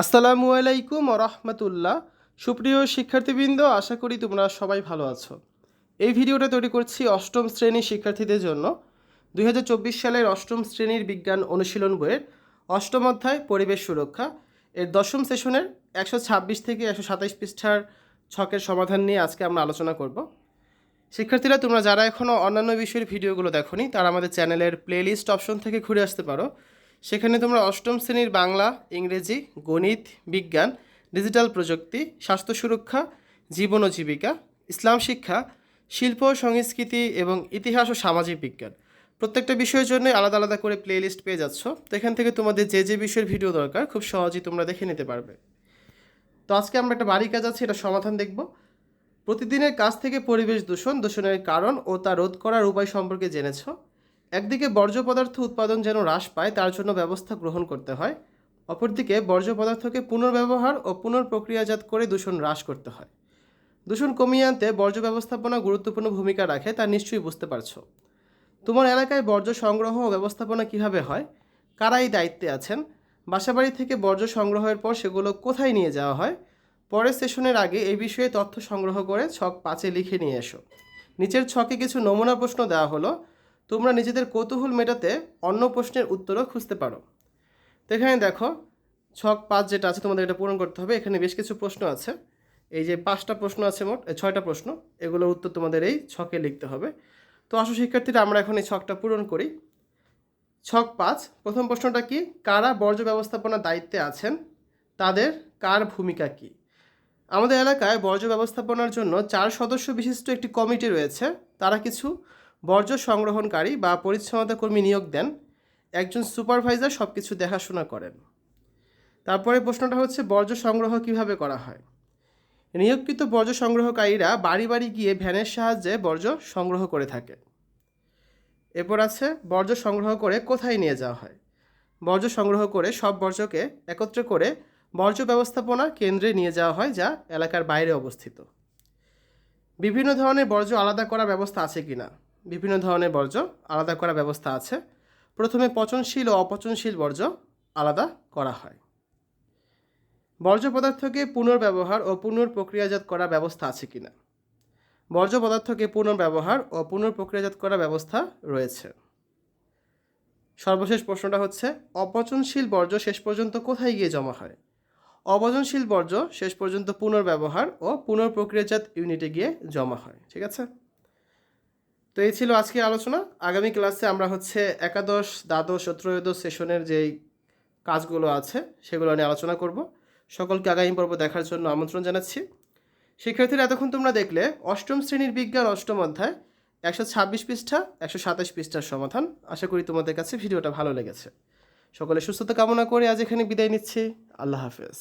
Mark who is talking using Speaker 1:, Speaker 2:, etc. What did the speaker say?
Speaker 1: আসসালামু আলাইকুম রহমতুল্লাহ। সুপ্রিয় শিক্ষার্থীবৃন্দ, আশা করি তোমরা সবাই ভালো আছো। এই ভিডিওটা তৈরি করছি অষ্টম শ্রেণির শিক্ষার্থীদের জন্য। দু হাজার চব্বিশ সালের অষ্টম শ্রেণির বিজ্ঞান অনুশীলন বইয়ের অষ্টম অধ্যায়, পরিবেশ সুরক্ষা। এর দশম সেশনের একশো ছাব্বিশ থেকে একশো সাতাইশ পৃষ্ঠার ছকের সমাধান নিয়ে আজকে আমরা আলোচনা করব। শিক্ষার্থীরা, তোমরা যারা এখনও অন্যান্য বিষয়ের ভিডিওগুলো দেখোনি, তারা আমাদের চ্যানেলের প্লেলিস্ট অপশন থেকে ঘুরে আসতে পারো। সেখানে তোমরা অষ্টম শ্রেণির বাংলা, ইংরেজি, গণিত, বিজ্ঞান, ডিজিটাল প্রযুক্তি, স্বাস্থ্য সুরক্ষা, জীবন ও জীবিকা, ইসলাম শিক্ষা, শিল্প, সংস্কৃতি এবং ইতিহাস ও সামাজিক বিজ্ঞান। প্রত্যেকটা বিষয়ের জন্য আলাদা আলাদা করে প্লেলিস্ট পেয়ে যাচ্ছ। তো এখান থেকে তোমাদের যে যে বিষয়ের ভিডিও দরকার, খুব সহজেই তোমরা দেখে নিতে পারবে। তো আজকে আমরা একটা বাড়ি কাজ আছে, এটা সমাধান দেখব। প্রতিদিনের কাজ থেকে পরিবেশ দূষণ, দূষণের কারণ ও তা রোধ করার উপায় সম্পর্কে জেনেছ। একদিকে বর্জ্য পদার্থ উৎপাদন যেন হ্রাস পায়, তার জন্য ব্যবস্থা গ্রহণ করতে হয়। অপরদিকে বর্জ্য পদার্থকে পুনর্ব্যবহার ও পুনর্প্রক্রিয়াজাত করে দূষণ হ্রাস করতে হয়। দূষণ কমিয়ে আনতে বর্জ্য ব্যবস্থাপনা গুরুত্বপূর্ণ ভূমিকা রাখে, তা নিশ্চয়ই বুঝতে পারছ। তোমার এলাকায় বর্জ্য সংগ্রহ ও ব্যবস্থাপনা কীভাবে হয়? কারা এই দায়িত্বে আছেন? বাসাবাড়ি থেকে বর্জ্য সংগ্রহের পর সেগুলো কোথায় নিয়ে যাওয়া হয়? পরের সেশনের আগে এই বিষয়ে তথ্য সংগ্রহ করে ছক পাঁচে লিখে নিয়ে এসো। নিচের ছকে কিছু নমুনা প্রশ্ন দেওয়া হলো। তোমরা নিজেদের কৌতূহল মেটাতে অন্য প্রশ্নের উত্তরও খুঁজতে পারো। তো এখানে দেখো, ছক পাঁচ যেটা আছে তোমাদের এটা পূরণ করতে হবে। এখানে বেশ কিছু প্রশ্ন আছে। এই যে পাঁচটা প্রশ্ন আছে মোট ছয়টা প্রশ্ন এগুলোর উত্তর তোমাদের এই ছকে লিখতে হবে। তো আসো শিক্ষার্থীরা, আমরা এখন এই ছকটা পূরণ করি। ছক পাঁচ, প্রথম প্রশ্নটা কি? কারা বর্জ্য ব্যবস্থাপনার দায়িত্বে আছেন? তাদের কার ভূমিকা কি? আমাদের এলাকায় বর্জ্য ব্যবস্থাপনার জন্য চার সদস্য বিশিষ্ট একটি কমিটি রয়েছে। তারা কিছু বর্জ্য সংগ্রহণকারী বা পরিচ্ছন্নতা কর্মী নিয়োগ দেন, একজন সুপারভাইজার সব কিছু দেখাশোনা করেন। তারপরে প্রশ্নটা হচ্ছে, বর্জ্য সংগ্রহ কীভাবে করা হয়? নিয়োগকৃত বর্জ্য সংগ্রহকারীরা বাড়ি বাড়ি গিয়ে ভ্যানের সাহায্যে বর্জ্য সংগ্রহ করে থাকে। এরপর আছে, বর্জ্য সংগ্রহ করে কোথায় নিয়ে যাওয়া হয়? বর্জ্য সংগ্রহ করে সব বর্জ্যকে একত্রে করে বর্জ্য ব্যবস্থাপনা কেন্দ্রে নিয়ে যাওয়া হয়, যা এলাকার বাইরে অবস্থিত। বিভিন্ন ধরনের বর্জ্য আলাদা করার ব্যবস্থা আছে কি না বিভিন্ন ধরনের বর্জ্য আলাদা করার ব্যবস্থা আছে। প্রথমে পচনশীল ও অপচনশীল বর্জ্য আলাদা করা হয়। বর্জ্য পদার্থকে পুনর্ব্যবহার ও পুনর্প্রক্রিয়াজাত করার ব্যবস্থা আছে কি না বর্জ্য পদার্থকে পুনর্ব্যবহার ও পুনর্প্রক্রিয়াজাত করার ব্যবস্থা রয়েছে। সর্বশেষ প্রশ্নটা হচ্ছে, অপচনশীল বর্জ্য শেষ পর্যন্ত কোথায় গিয়ে জমা হয়? অপচনশীল বর্জ্য শেষ পর্যন্ত পুনর্ব্যবহার ও পুনর্প্রক্রিয়াজাত ইউনিটে গিয়ে জমা হয়, ঠিক আছে? তো এই ছিল আজকের আলোচনা। আগামী ক্লাসে আমরা হচ্ছে একাদশ, দ্বাদশ ও ত্রয়োদশ সেশনের যেই কাজগুলো আছে, সেগুলো নিয়ে আলোচনা করব। সকলকে আগামী পর্ব দেখার জন্য আমন্ত্রণ জানাচ্ছি। শিক্ষার্থীরা, এতক্ষণ তোমরা দেখলে অষ্টম শ্রেণির বিজ্ঞান অষ্টম অধ্যায়, একশো ছাব্বিশ পৃষ্ঠা, একশো সাতাশ পৃষ্ঠার সমাধান। আশা করি তোমাদের কাছে ভিডিওটা ভালো লেগেছে। সকলে সুস্থতা কামনা করে আজ এখানে বিদায় নিচ্ছি। আল্লাহ হাফেজ।